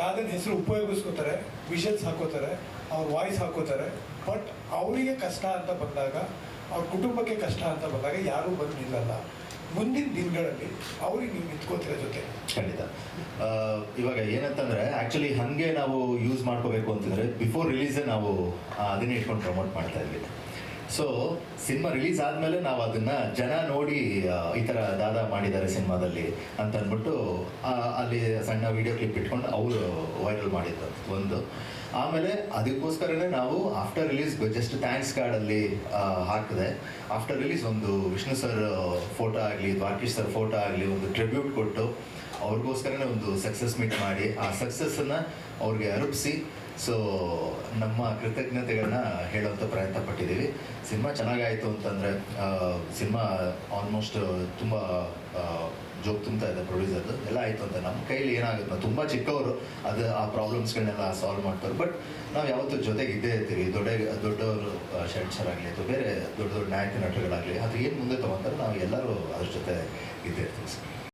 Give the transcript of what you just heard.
ದಾದನ ಹೆಸರು ಉಪಯೋಗಿಸ್ಕೋತಾರೆ ವಿಷನ್ಸ್ ಹಾಕೋತಾರೆ, ಅವ್ರ voice ಹಾಕೋತಾರೆ but ಅವರಿಗೆ ಕಷ್ಟ ಅಂತ ಬಂದಾಗ, ಅವ್ರ ಕುಟುಂಬಕ್ಕೆ ಕಷ್ಟ ಅಂತ ಬಂದಾಗ ಯಾರೂ ಬಂದು ನಿಲ್ಲಲ್ಲ. ಮುಂದಿನ ದಿನಗಳಲ್ಲಿ ಅವ್ರಿಗೆ ನೀವು ನಿಂತ್ಕೋತೀರ ಜೊತೆ. ಖಂಡಿತ. ಇವಾಗ ಏನಂತಂದ್ರೆ ಆಕ್ಚುಲಿ ಹಂಗೆ ನಾವು ಯೂಸ್ ಮಾಡ್ಕೋಬೇಕು ಅಂತಂದ್ರೆ ಬಿಫೋರ್ ರಿಲೀಸೇ ನಾವು ಅದನ್ನೇ ಇಟ್ಕೊಂಡು ಪ್ರಮೋಟ್ ಮಾಡ್ತಾ ಇದ್ವಿ. ಸೊ ಸಿನಿಮಾ ರಿಲೀಸ್ ಆದಮೇಲೆ ನಾವು ಅದನ್ನ ಜನ ನೋಡಿ ಈ ಥರ ದಾದಾ ಮಾಡಿದ್ದಾರೆ ಸಿನಿಮಾದಲ್ಲಿ ಅಂತ ಅಂದ್ಬಿಟ್ಟು ಅಲ್ಲಿ ಸಣ್ಣ ವಿಡಿಯೋ ಕ್ಲಿಪ್ ಇಟ್ಕೊಂಡು ಅವರು ವೈರಲ್ ಮಾಡಿದ್ದು ಒಂದು. ಆಮೇಲೆ ಅದಕ್ಕೋಸ್ಕರನೇ ನಾವು ಆಫ್ಟರ್ ರಿಲೀಸ್ ಜಸ್ಟ್ ಥ್ಯಾಂಕ್ಸ್ ಕಾರ್ಡಲ್ಲಿ ಹಾಕಿದೆ. ಆಫ್ಟರ್ ರಿಲೀಸ್ ಒಂದು ವಿಷ್ಣು ಸರ್ ಫೋಟೋ ಆಗಲಿ, ದ್ವಾರಕೀಶ್ ಸರ್ ಫೋಟೋ ಆಗಲಿ ಒಂದು ಟ್ರಿಬ್ಯೂಟ್ ಕೊಟ್ಟು ಅವ್ರಿಗೋಸ್ಕರನೇ ಒಂದು ಸಕ್ಸಸ್ ಮೀಟ್ ಮಾಡಿ, ಆ ಸಕ್ಸಸ್ಸನ್ನು ಅವ್ರಿಗೆ ಅರುಪಿಸಿ ಸೊ ನಮ್ಮ ಕೃತಜ್ಞತೆಗಳನ್ನ ಹೇಳೋಂಥ ಪ್ರಯತ್ನ ಪಟ್ಟಿದ್ದೀವಿ. ಸಿನಿಮಾ ಚೆನ್ನಾಗಾಯಿತು ಅಂತಂದರೆ ಸಿನಿಮಾ ಆಲ್ಮೋಸ್ಟ್ ತುಂಬ ಜೋಕ್ ತುಂಬ್ತಾ ಇದೆ ಪ್ರೊಡ್ಯೂಸರ್ದು ಎಲ್ಲ ಆಯಿತು ಅಂತ. ನಮ್ಮ ಕೈಲಿ ಏನಾಗುತ್ತೆ? ತುಂಬ ಚಿಕ್ಕವರು, ಅದು ಆ ಪ್ರಾಬ್ಲಮ್ಸ್ಗಳನ್ನೆಲ್ಲ ಸಾಲ್ವ್ ಮಾಡ್ತಾರೆ. ಬಟ್ ನಾವು ಯಾವತ್ತೂ ಜೊತೆಗೆ ಇದ್ದೇ ಇರ್ತೀವಿ. ದೊಡ್ಡ, ದೊಡ್ಡವರು ಶೆಡ್ಸರ್ ಆಗಲಿ ಅಥವಾ ಬೇರೆ ದೊಡ್ಡ ದೊಡ್ಡ ನಾಯಕ ನಟರುಗಳಾಗಲಿ ಅದು ಏನು ಮುಂದೆ ತಗೊಂತಾರೆ? ನಾವು ಎಲ್ಲರೂ ಅದ್ರ ಜೊತೆ ಇದ್ದೇ ಇರ್ತೀವಿ. ಸರ್